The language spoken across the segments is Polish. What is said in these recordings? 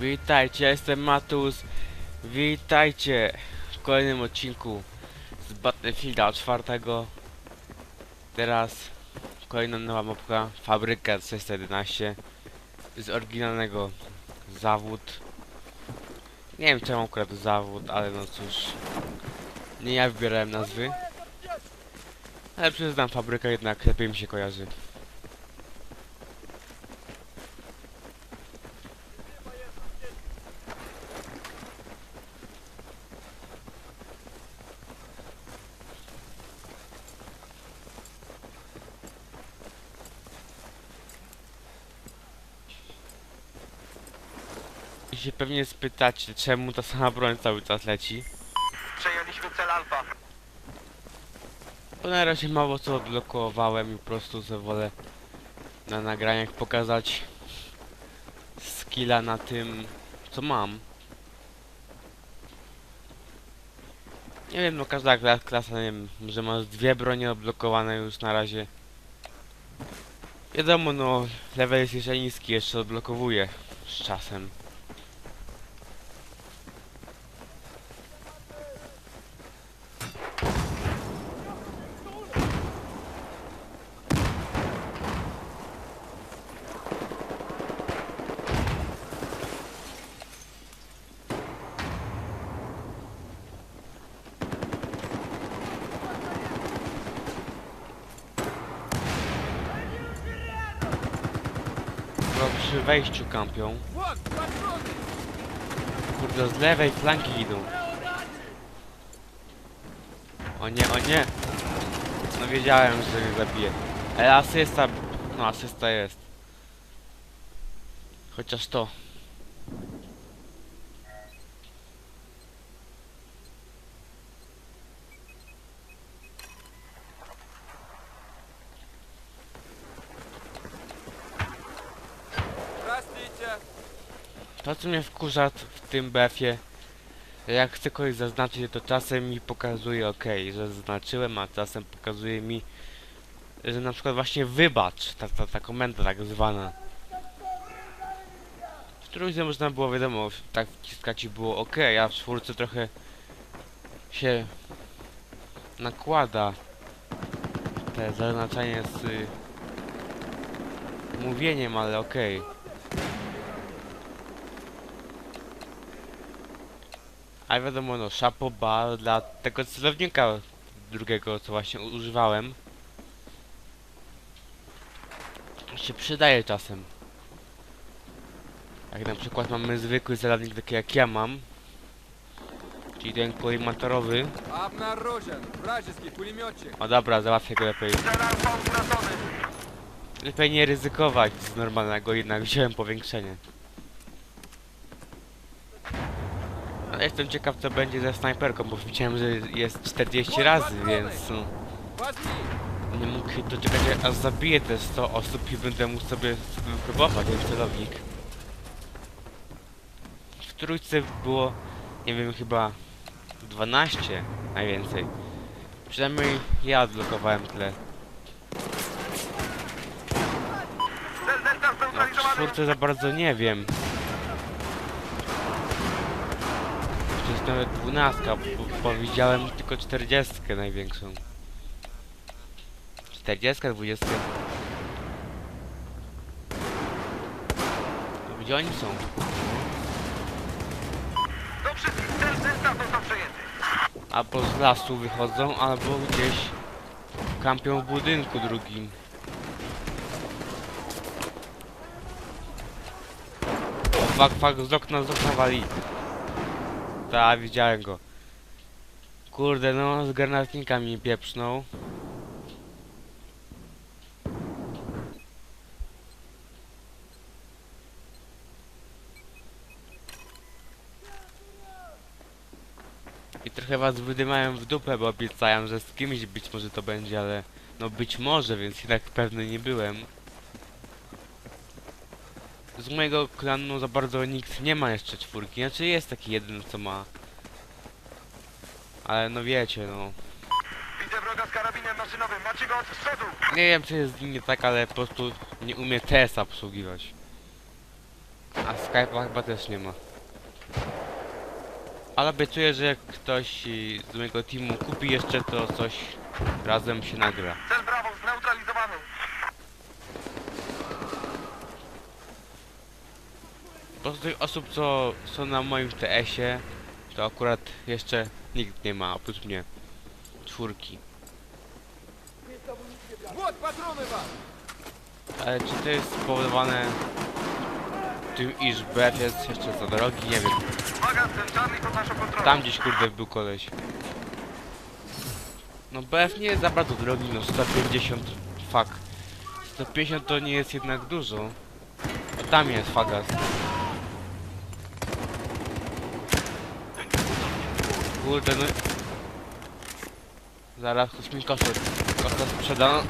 Witajcie, ja jestem Matus. Witajcie w kolejnym odcinku z Battlefielda czwartego. Teraz kolejna nowa mapka, Fabryka 611 z oryginalnego zawód. Nie wiem czemu akurat zawód, ale no cóż. Nie ja wybierałem nazwy. Ale przyznam, fabryka jednak lepiej mi się kojarzy. Się pewnie spytacie, czemu ta sama broń cały czas leci. Przejęliśmy cel Alfa. Bo na razie mało co odblokowałem i po prostu wolę na nagraniach pokazać skilla na tym, co mam. Nie wiem, no każda klas klasa, nie wiem, że ma z dwie bronie odblokowane już na razie. Wiadomo, no, level jest jeszcze niski, jeszcze odblokowuje z czasem. Chyba przy wejściu kampią. Kurde, z lewej flanki idą. O nie, o nie! No wiedziałem, że mnie zabije. Ale asysta... No, asysta jest. Chociaż to. To co mnie wkurza w tym BF-ie, że jak chcę kogoś zaznaczyć, to czasem mi pokazuje OK, że zaznaczyłem, a czasem pokazuje mi, że na przykład właśnie wybacz, ta, ta, ta komenda tak zwana. W trójce można było wiadomo, tak wciskać i było OK, a w czwórce trochę się nakłada te zaznaczenie z y, mówieniem, ale okej. A wiadomo no, chapeau bas dla tego celownika drugiego, co właśnie używałem. Się przydaje czasem. Jak na przykład mamy zwykły celownik taki jak ja mam. Czyli ten kolimatorowy. O dobra, załatwię go lepiej. Lepiej nie ryzykować z normalnego, jednak wziąłem powiększenie. No, jestem ciekaw co będzie ze snajperką, bo widziałem, że jest 40 razy, więc... No. Nie mógł doczekać, aż zabiję te 100 osób i będę mógł sobie próbować ten celownik. W trójce było, nie wiem, chyba 12 najwięcej. Przynajmniej ja odblokowałem tyle. No, w czwórce za bardzo nie wiem. Jest nawet dwunastka, bo, bo widziałem tylko czterdziestkę największą. Czterdziestka, dwudziestka. Gdzie oni są? Do wszystkich Delta został przejęty. Albo z lasu wychodzą, albo gdzieś kampią w budynku drugim. Fak, fak, z okna, z okna wali. Ta, widziałem go. Kurde, no, z granatnika mi pieprznął. I trochę was wydymałem w dupę, bo obiecałem, że z kimś być może to będzie, ale... No być może, więc jednak pewny nie byłem. Z mojego klanu za bardzo nikt nie ma jeszcze czwórki, znaczy jest taki jeden, co ma. Ale no wiecie, no. Widzę wroga z karabinem maszynowym. Macie go od przodu. Nie wiem, czy jest z nim nie tak, ale po prostu nie umie TS obsługiwać. A Skype'a chyba też nie ma. Ale obiecuję, że jak ktoś z mojego teamu kupi jeszcze, to coś razem się nagra Bravo zneutralizowany. Po prostu tych osób, co są na moim TS-ie, to akurat jeszcze nikt nie ma, oprócz mnie. Czwórki. Ale czy to jest spowodowane tym, iż BF jest jeszcze za drogi? Nie wiem. Tam gdzieś kurde był koleś. No BF nie jest za bardzo drogi, no 150, fuck. 150 to nie jest jednak dużo. A tam jest fagas. Kurde no... Zaraz ktoś mi kosę, kosę sprzeda.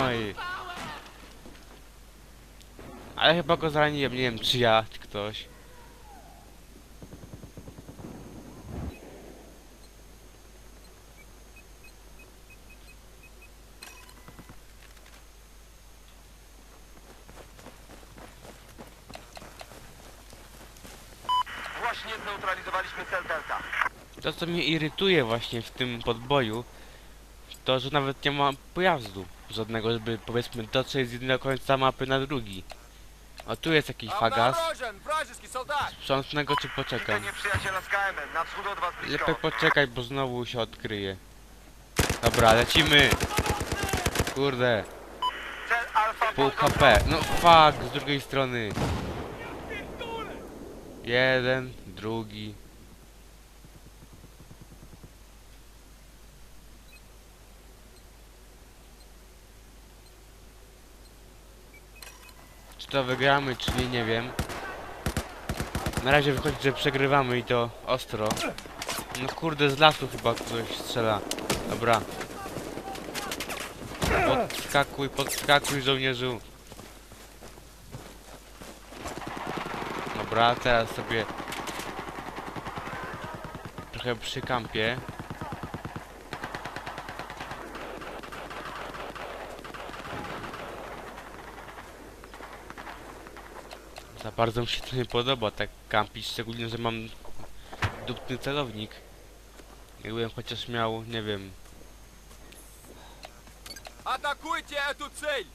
Oj. Ale chyba go zraniłem, nie wiem czy ja, czy ktoś. Właśnie zneutralizowaliśmy cel Delta. To co mnie irytuje właśnie w tym podboju, to że nawet nie ma pojazdu żadnego, żeby powiedzmy dotrzeć z jednego końca mapy na drugi. A tu jest jakiś fagas. Sprzątnego czy poczekam? Lepiej poczekaj, bo znowu się odkryje. Dobra, lecimy! Kurde. Pół HP. No fuck, z drugiej strony. Jeden, drugi. To wygramy, czy nie, nie wiem. Na razie wychodzi, że przegrywamy i to ostro. No kurde, z lasu chyba ktoś strzela. Dobra. Podskakuj, podskakuj żołnierzu. Dobra, teraz sobie trochę przy kampie. bardzo mi się to nie podoba, tak kampić, szczególnie, że mam dupny celownik. Jakbym chociaż miał, nie wiem, Атакуйте эту цель!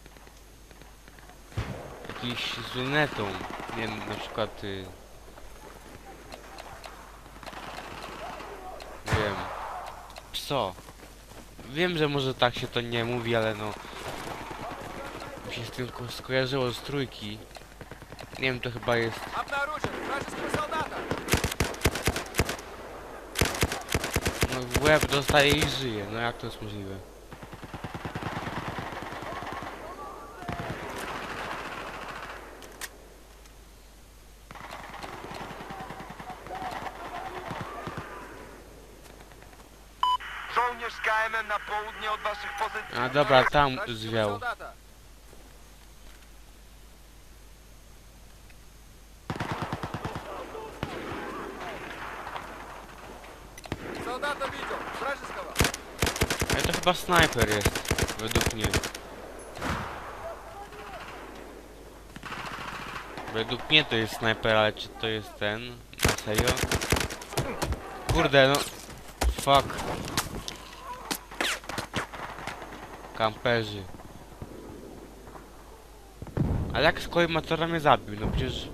jakiś z lunetą, nie wiem, na przykład y... nie wiem pso wiem, że może tak się to nie mówi, ale no mi się z tym ko- skojarzyło z trójki nie wiem, to chyba jest Обнаружен вражеского солдата! no w łeb dostaje i żyje, no jak to jest możliwe Żołnierz z KM-em na południe od waszych pozycji. a dobra, tam Вражеского zwiał солдата! Солдата видел! Вражеского! ale to chyba snajper jest, według mnie Według mnie to jest snajper, ale czy to jest ten? Na serio? Kurde, no. Fuck. Kamperzy. Ale jak z kolei Matora mnie zabił? No przecież...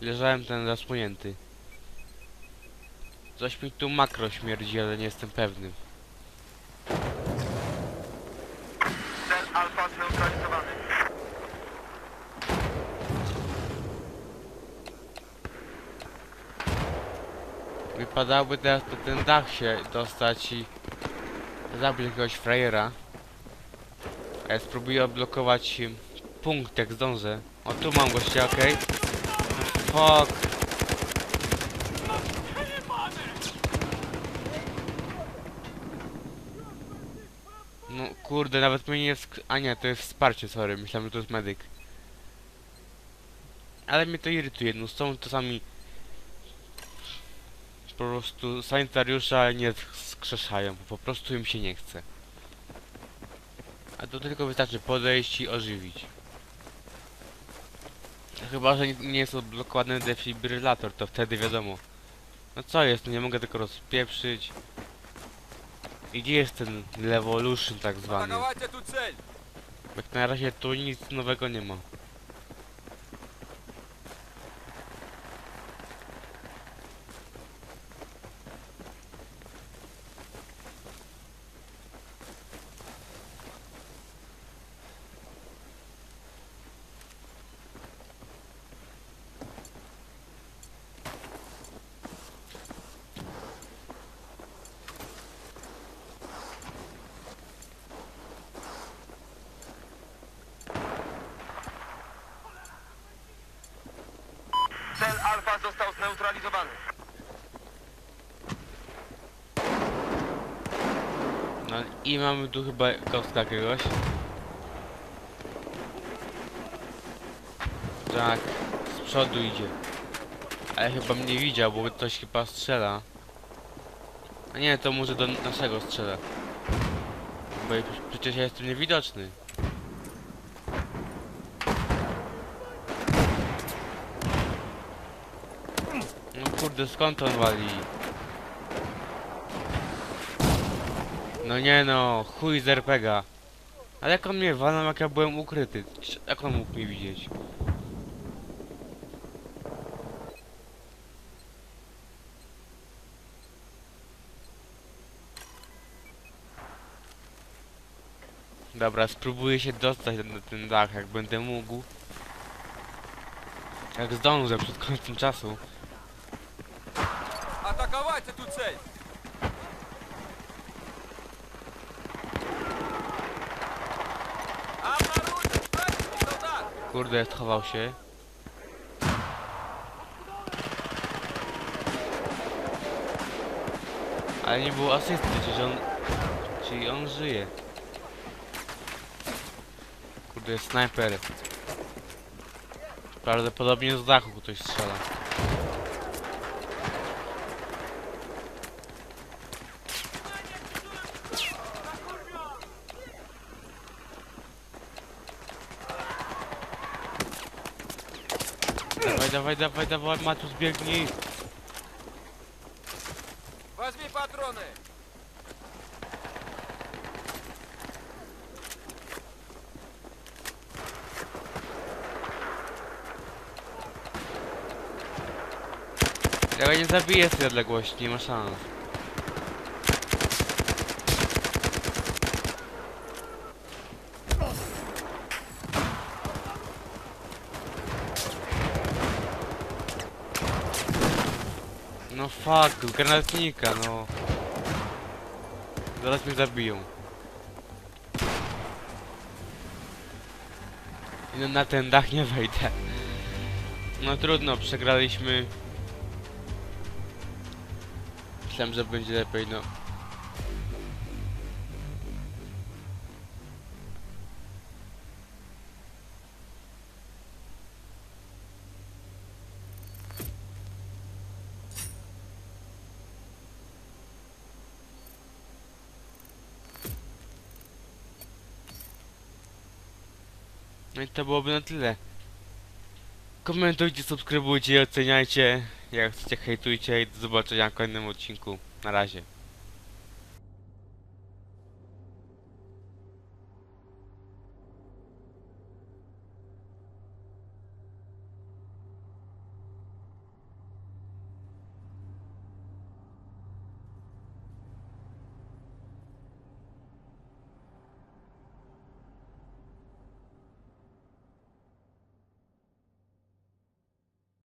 Leżałem ten zasłonięty. Coś mi tu makro śmierdzi, ale nie jestem pewny. Cel Alfa zneutralizowany. Wypadałoby teraz na ten dach się dostać i zabić jakiegoś frajera. Ja spróbuję odblokować punkt jak zdążę. O tu mam gościa, okej. Fuck. No kurde, nawet mnie nie sk... A nie, to jest wsparcie, sorry, myślałem, że to jest medyk. Ale mnie to irytuje, no są czasami po prostu sanitariusza nie skrzeszają, bo po prostu im się nie chce. A to tylko wystarczy podejść i ożywić. Chyba, że nie- nie jest odblokowany defibrylator, to wtedy wiadomo. No co jest, no nie mogę tego rozpieprzyć. I gdzie jest ten Levolution tak zwany? Jak na razie tu nic nowego nie ma. Został zneutralizowany. No i mamy tu chyba kostka jakiegoś. Tak, z przodu idzie. Ale chyba mnie widział, bo ktoś chyba strzela. A nie, to może do naszego strzela. Bo przecież ja jestem niewidoczny. No kurde, skąd on wali? No nie no, chuj z RPGa. Ale jak on mnie walnął, jak ja byłem ukryty? Jak on mógł mnie widzieć? Dobra, spróbuję się dostać na ten dach, jak będę mógł. Jak zdążę przed końcem czasu. Kurde, schował się. Ale nie było asysty, czyli on... Czyli on żyje. Kurde, snajper. Prawdopodobnie z dachu ktoś strzela. Dawaj, dawaj, dawaj, dawaj, Matus, biegnij. Возьми патроны! Ja go nie zabiję z tej odległości, nie ma szans. No fuck, granatnika, no. Zaraz mnie zabiją. No na ten dach nie wejdę. No trudno, przegraliśmy. Myślałem, że będzie lepiej, no. No i to byłoby na tyle. Komentujcie, subskrybujcie i oceniajcie. Jak chcecie, hejtujcie i do zobaczenia w kolejnym odcinku. Na razie.